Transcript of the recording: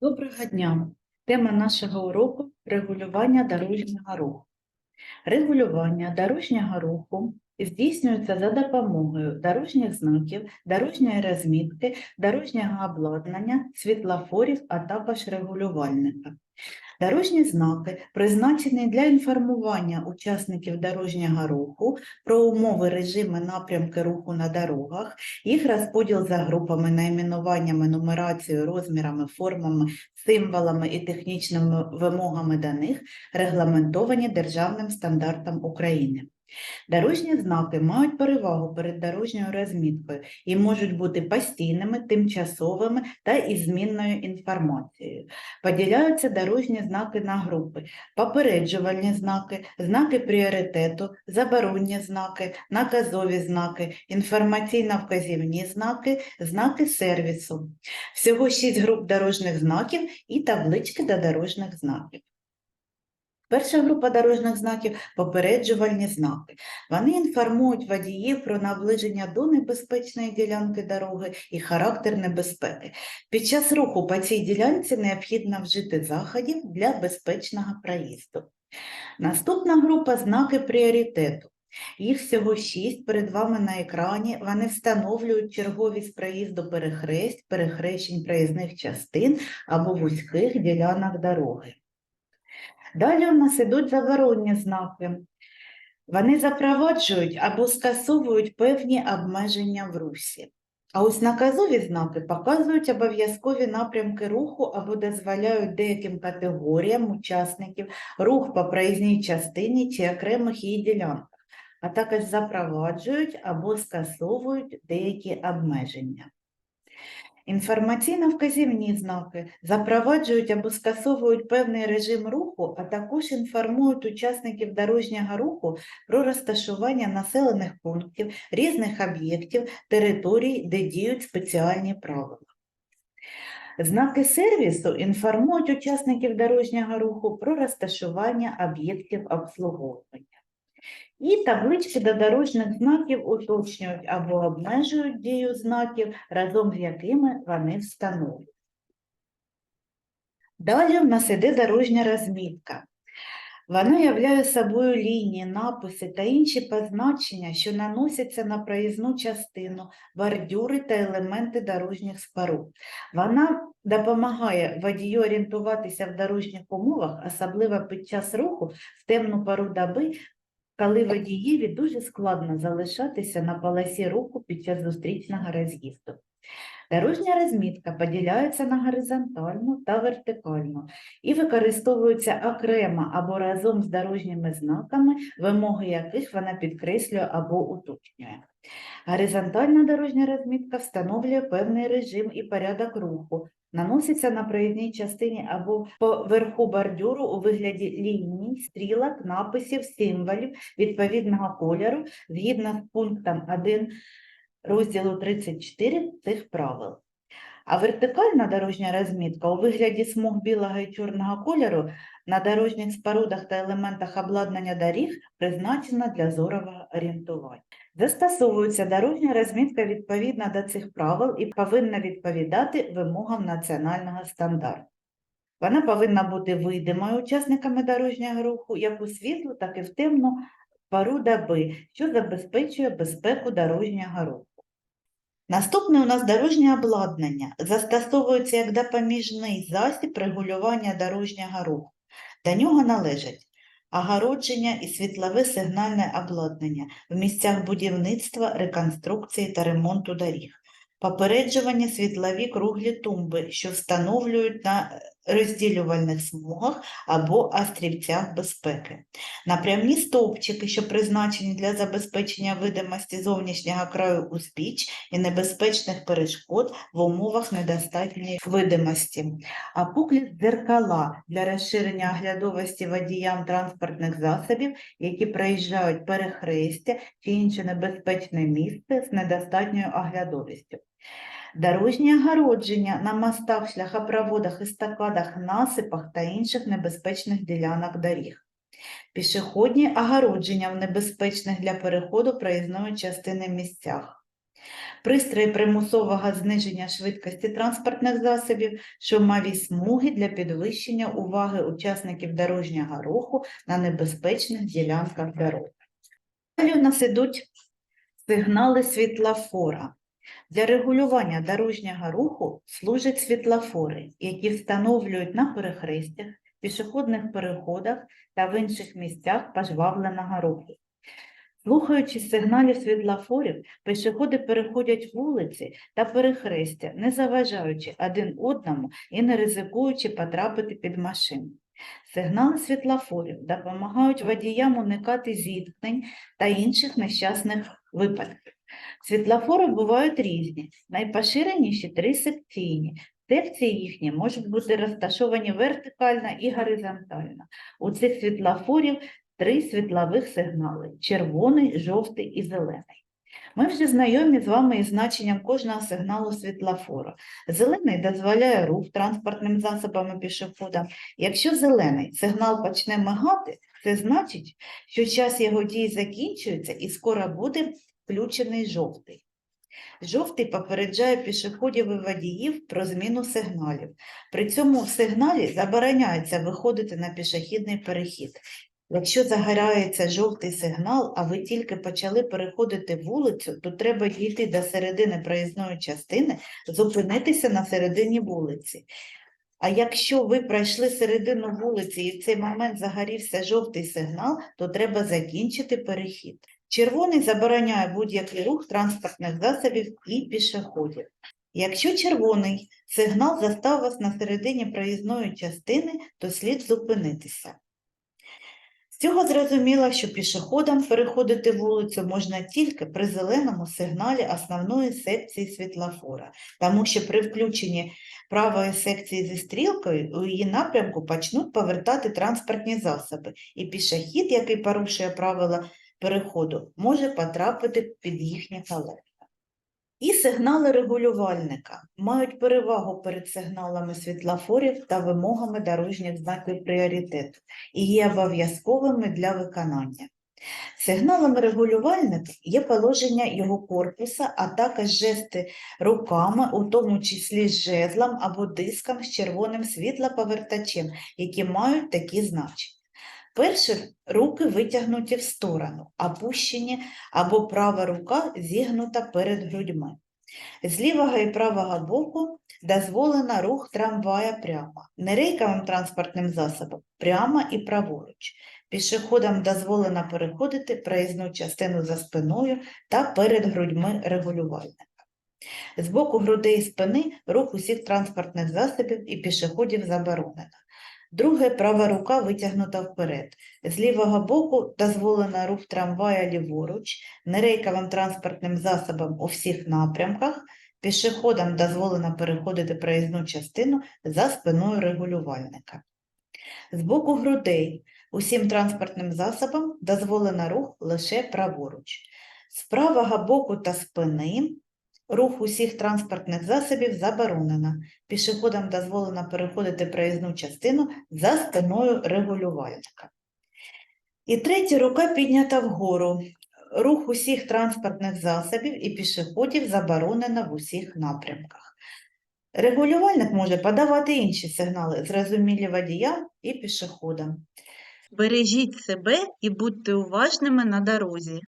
Доброго дня! Тема нашого уроку регулювання дорожнього руху. Регулювання дорожнього руху здійснюється за допомогою дорожніх знаків, дорожньої розмітки, дорожнього обладнання, світлофорів, а також регулювальника. Дорожні знаки призначені для інформування учасників дорожнього руху про умови, режими, напрямки руху на дорогах, їх розподіл за групами, найменуваннями, нумерацією, розмірами, формами, символами і технічними вимогами до них регламентовані державним стандартом України. Дорожні знаки мають перевагу перед дорожньою розміткою і можуть бути постійними, тимчасовими та із змінною інформацією. Поділяються дорожні знаки на групи: попереджувальні знаки, знаки пріоритету, заборонні знаки, наказові знаки, інформаційно-вказівні знаки, знаки сервісу. Всього шість груп дорожніх знаків і таблички до дорожніх знаків. Перша група дорожніх знаків попереджувальні знаки. Вони інформують водіїв про наближення до небезпечної ділянки дороги і характер небезпеки. Під час руху по цій ділянці необхідно вжити заходів для безпечного проїзду. Наступна група знаки пріоритету. Їх всього шість перед вами на екрані. Вони встановлюють черговість проїзду перехресть, перехрещень проїзних частин або вузьких ділянок дороги. Далі у нас ідуть заборонні знаки. Вони запроваджують або скасовують певні обмеження в русі. А ось наказові знаки показують обов'язкові напрямки руху або дозволяють деяким категоріям учасників рух по проїзній частині чи окремих її ділянках, а також запроваджують або скасовують деякі обмеження. Інформаційно-вказівні знаки запроваджують або скасовують певний режим руху, а також інформують учасників дорожнього руху про розташування населених пунктів, різних об'єктів, територій, де діють спеціальні правила. Знаки сервісу інформують учасників дорожнього руху про розташування об'єктів обслуговування. І таблички до дорожніх знаків уточнюють або обмежують дію знаків, разом з якими вони встановлюють. Далі в нас іде дорожня розмітка. Вона являє собою лінії, написи та інші позначення, що наносяться на проїзну частину, бордюри та елементи дорожніх споруд. Вона допомагає водію орієнтуватися в дорожніх умовах, особливо під час руху в темну пору доби, коли водієві дуже складно залишатися на полосі руху під час зустрічного роз'їзду. Дорожня розмітка поділяється на горизонтальну та вертикальну і використовується окремо або разом з дорожніми знаками, вимоги яких вона підкреслює або уточнює. Горизонтальна дорожня розмітка встановлює певний режим і порядок руху, наноситься на проїзній частині або по верху бордюру у вигляді ліній, стрілок, написів, символів відповідного кольору згідно з пунктом 1 розділу 34 цих правил. А вертикальна дорожня розмітка у вигляді смуг білого і чорного кольору на дорожніх спорудах та елементах обладнання доріг призначена для зорового орієнтування. Застосовується дорожня розмітка відповідно до цих правил і повинна відповідати вимогам національного стандарту. Вона повинна бути видимою учасниками дорожнього руху як у світлу, так і в темну пору доби, що забезпечує безпеку дорожнього руху. Наступне у нас дорожнє обладнання застосовується як допоміжний засіб регулювання дорожнього руху. До нього належать огородження і світлове сигнальне обладнання в місцях будівництва, реконструкції та ремонту доріг, попереджування світлові круглі тумби, що встановлюють на розділювальних смугах або острівцях безпеки, напрямні стовпчики, що призначені для забезпечення видимості зовнішнього краю узбіч і небезпечних перешкод в умовах недостатньої видимості, а пуклі дзеркала для розширення оглядовості водіям транспортних засобів, які проїжджають перехрестя чи інше небезпечне місце з недостатньою оглядовістю. Дорожні огородження на мостах, шляхопроводах, естакадах, насипах та інших небезпечних ділянок доріг. Пішохідні огородження в небезпечних для переходу проїзної частини місцях. пристрої примусового зниження швидкості транспортних засобів, шумові смуги для підвищення уваги учасників дорожнього руху на небезпечних ділянках дороги. Далі у нас ідуть сигнали світлофора. Для регулювання дорожнього руху служать світлофори, які встановлюють на перехрестях, пішохідних переходах та в інших місцях пожвавленого руху. Слухаючи сигналів світлофорів, пішоходи переходять вулиці та перехрестя, не заважаючи один одному і не ризикуючи потрапити під машину. Сигнали світлофорів допомагають водіям уникати зіткнень та інших нещасних випадків. Світлофори бувають різні, найпоширеніші три секційні. Секції їхні можуть бути розташовані вертикально і горизонтально. У цих світлофорів три світлових сигнали червоний, жовтий і зелений. Ми вже знайомі з вами із значенням кожного сигналу світлофора. Зелений дозволяє рух транспортним засобам і пішоходам. Якщо зелений сигнал почне мигати, це значить, що час його дії закінчується і скоро буде включений жовтий. Жовтий попереджає пішоходів і водіїв про зміну сигналів. При цьому в сигналі забороняється виходити на пішохідний перехід. Якщо загорається жовтий сигнал, а ви тільки почали переходити вулицю, то треба дійти до середини проїзної частини, зупинитися на середині вулиці. А якщо ви пройшли середину вулиці і в цей момент загорівся жовтий сигнал, то треба закінчити перехід. Червоний забороняє будь-який рух транспортних засобів і пішоходів. Якщо червоний сигнал застав вас на середині проїзної частини, то слід зупинитися. З цього зрозуміло, що пішоходам переходити вулицю можна тільки при зеленому сигналі основної секції світлофора, тому що при включенні правої секції зі стрілкою у її напрямку почнуть повертати транспортні засоби, і пішохід, який порушує правила переходу, може потрапити під їхні колеса. І сигнали регулювальника мають перевагу перед сигналами світлофорів та вимогами дорожніх знаків пріоритету і є обов'язковими для виконання. Сигналами регулювальника є положення його корпуса, а також жести руками, у тому числі жезлом або диском з червоним світлоповертачем, які мають такі значення. Перші руки витягнуті в сторону, опущені або права рука зігнута перед грудьми. З лівого і правого боку дозволено рух трамвая прямо, нерейковим транспортним засобом прямо і праворуч. Пішоходам дозволено переходити проїзну частину за спиною та перед грудьми регулювальника. З боку грудей і спини рух усіх транспортних засобів і пішоходів заборонено. Друге, права рука витягнута вперед. З лівого боку дозволено рух трамвая ліворуч, нерейковим транспортним засобам у всіх напрямках, пішоходам дозволено переходити проїзну частину за спиною регулювальника. З боку грудей усім транспортним засобам дозволено рух лише праворуч. З правого боку та спини рух усіх транспортних засобів заборонено. Пішоходам дозволено переходити проїзну частину за спиною регулювальника. І третя рука піднята вгору. Рух усіх транспортних засобів і пішоходів заборонено в усіх напрямках. Регулювальник може подавати інші сигнали, зрозумілі водіям і пішоходам. Бережіть себе і будьте уважними на дорозі.